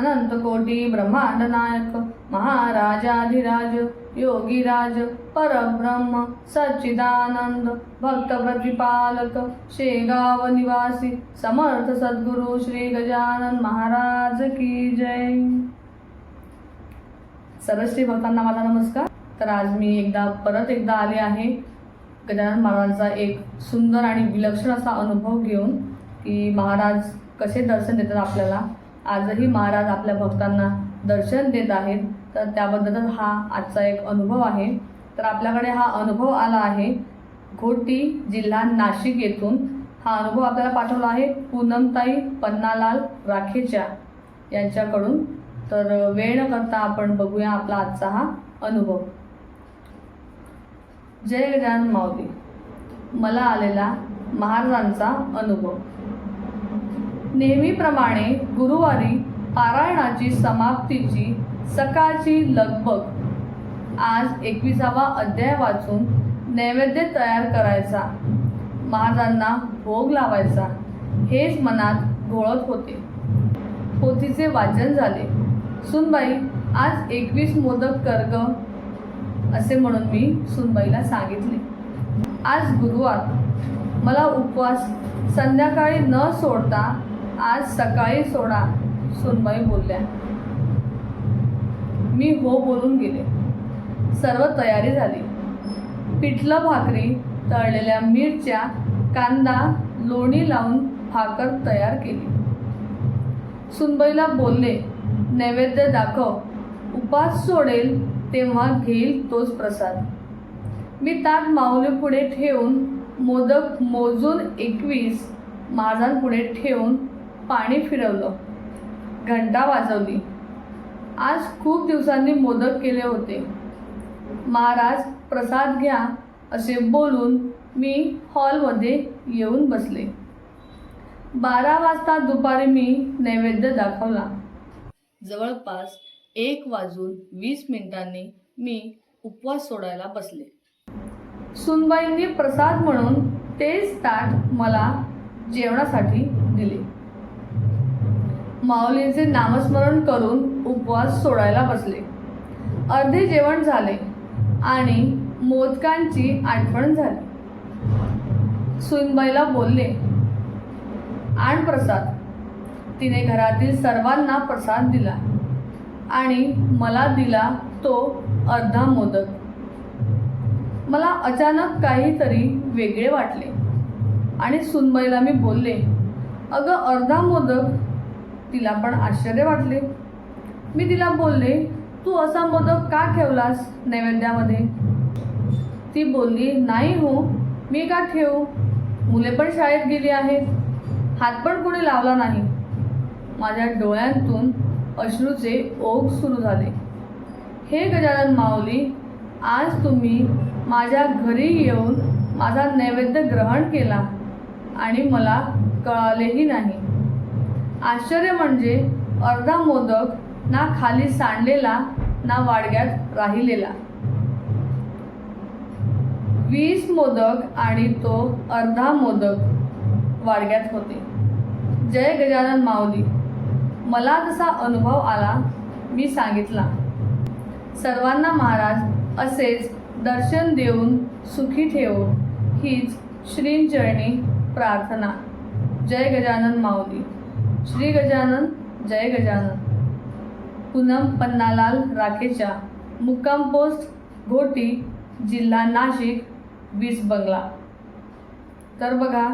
अनंत कोटी ब्रह्मांड नायक महाराजाधिराज योगीराज परब्रह्म सच्चिदानंद भक्त प्रतिपालक शेगाव निवासी समर्थ सद्गुरु श्री गजानन महाराज की जय. सर्व भक्तांना माझा नमस्कार. तर आज मी एकदा परत एकदा आले आहे गजानन महाराजांचा एक सुंदर आणि विलक्षण असा अनुभव घेऊन की महाराज कसे दर्शन देतात आपल्याला. आजही महाराज आपल्या भक्तांना दर्शन देत आहेत. तर त्याबद्दलच हा आजचा एक अनुभव आहे. तर आपल्याकडे हा अनुभव आला आहे. घोटी जिल्हा नाशिक येथून. हा अनुभव आपल्याला पाठवला आहे पूनमताई पन्नालाल राखेच्या यांच्याकडून. तर वेळ न करता आपण बघूया आपला आजचा हा अनुभव. जय गजान माऊली. मला आलेला महाराजांचा अनुभव. नेहमीप्रमाणे गुरुवारी पारायणाची समाप्तीची सकाळची लगबग. आज एकविसावा अध्याय वाचून नैवेद्य तयार करायचा. महाराजांना भोग लावायचा. हेच मनात घोळत होते. पोथीचे वाचन झाले. सुनबाई आज एकवीस मोदक कर्ग. असे म्हणून मी सुनबाईला सांगितले. आज गुरुवार. मला उपवास संध्याकाळी न सोडता आज सकाळी सोडा सुनबाई बोलल्या. मी हो बोलून गेले. सर्व तयारी झाली. पिठलं भाकरी तळलेल्या मिरच्या कांदा लोणी लावून भाकर तयार केली. सुनबाईला बोलले नैवेद्य दाखव. उपास सोडेल तेव्हा घेईल तोच प्रसाद. मी ताट माऊली पुढे ठेवून मोदक मोजून एकवीस माझांपुढे ठेवून पाणी फिरवलं. घंटा वाजवली. आज खूप दिवसांनी मोदक केले होते. महाराज प्रसाद घ्या असे बोलून मी हॉलमध्ये येऊन बसले. बारा वाजता दुपारी मी नैवेद्य दाखवला. जवळपास एक वाजून वीस मिनिटांनी मी उपवास सोडायला बसले. सुनबाईंनी प्रसाद म्हणून तेच ताट मला जेवणासाठी दिले. माऊलींचे नामस्मरण करून उपवास सोडायला बसले. अर्धे जेवण झाले आणि मोदकांची आठवण झाली. सुनबाईला बोलले आण प्रसाद. तिने घरातील सर्वांना प्रसाद दिला आणि मला दिला तो अर्धा मोदक. मला अचानक काहीतरी वेगळे वाटले आणि सुनबाईला मी बोलले अगं अर्धा मोदक तिला पण आश्चर्य वाटले. मी तिला बोलले तू असा मोदक का ठेवलास नैवेद्यामध्ये? ती बोलली नाही हो मी का ठेवू? मुले पण शाळेत गेली आहेत. हात पण कोणी लावला नाही. माझ्या डोळ्यांतून अश्रूचे ओघ सुरू झाले. हे गजानन माऊली आज तुम्ही माझ्या घरी येऊन माझा नैवेद्य ग्रहण केला आणि मला कळालेही नाही. आश्चर्य म्हणजे अर्धा मोदक ना खाली सांडलेला ना वाडग्यात राहिलेला. वीस मोदक आणि तो अर्धा मोदक वाडग्यात होते. जय गजानन माऊली. मला जसा अनुभव आला मी सांगितला. सर्वांना महाराज असेच दर्शन देऊन सुखी ठेवो हीच श्रींचरणी प्रार्थना. जय गजानन माऊली. श्री गजानन जय गजानन. पूनम पन्नालाल राखेच्या मुक्काम पोस्ट घोटी जिल्हा नाशिक वीस बंगला. तर बघा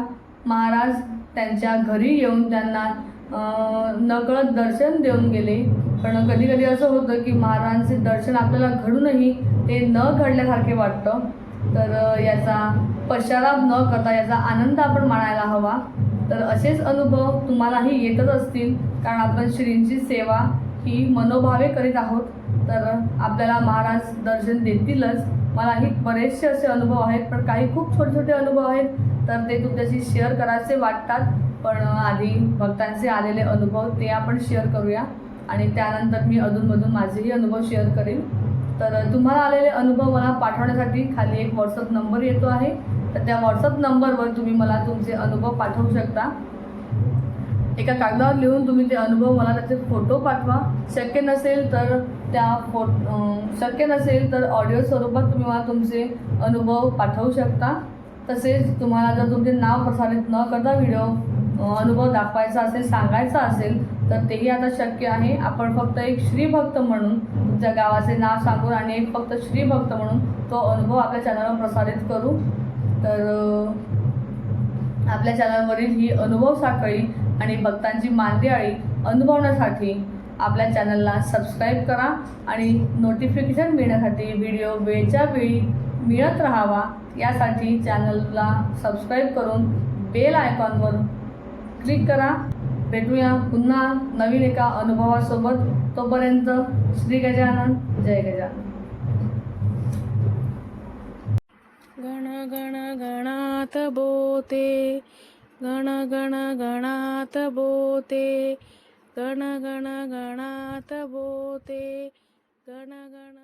महाराज त्यांच्या घरी येऊन त्यांना नकळत दर्शन देऊन गेले. पण कधी कधी असं होतं की महाराजांचे दर्शन आपल्याला घडूनही ते न घडल्यासारखे वाटतं. तर याचा पश्चाताप न करता याचा आनंद आपण मानायला हवा. तर असेच अनुभव तुम्हालाही येतच असतील. कारण आपण श्रींची सेवा ही मनोभावे करीत आहोत. तर आपल्याला महाराज दर्शन देतीलच. मलाही बरेचसे असे अनुभव आहेत पण काही खूप छोटे छोटे अनुभव आहेत. तर ते तुमच्याशी शेअर करायचे वाटतात. पण आधी भक्तांचे आलेले अनुभव ते आपण शेअर करूया. आणि त्यानंतर मी अधूनमधून माझेही अनुभव शेअर करेन. तर तुम्हाला आलेले अनुभव मला पाठवण्यासाठी खाली एक व्हॉट्सअप नंबर येतो आहे. तर त्या व्हॉट्सअप नंबरवर तुम्ही मला तुमचे अनुभव पाठवू शकता. एका कागदावर लिहून तुम्ही ते अनुभव मला त्याचे फोटो पाठवा. शक्य नसेल तर त्या फो शक्य नसेल तर ऑडिओ स्वरूपात तुम्ही मला तुमचे अनुभव पाठवू शकता. तसेच तुम्हाला जर तुमचे नाव प्रसारित न करता व्हिडिओ अनुभव दाखवायचा असेल सांगायचा असेल तर तेही आता शक्य आहे. आपण फक्त एक श्रीभक्त म्हणून तुमच्या गावाचे नाव सांगून आणि एक फक्त श्रीभक्त म्हणून तो अनुभव आपल्या चॅनलवर प्रसारित करू. तर आपल्या चॅनलवरील ही अनुभव साखळी आणि भक्तांची मांदियाळी अनुभवण्यासाठी आपल्या चॅनलला सबस्क्राईब करा आणि नोटिफिकेशन मिळण्यासाठी व्हिडिओ वेळच्या वेळी मिळत राहावा. यासाठी चॅनलला सबस्क्राईब करून बेल आयकॉनवर क्लिक करा. भेटूया पुन्हा नवीन एका अनुभवासोबत. तोपर्यंत श्री गजानन जय गजानन. गण गण गणात बोते गण गण गणात बोते गण गण गणात बोते गण गण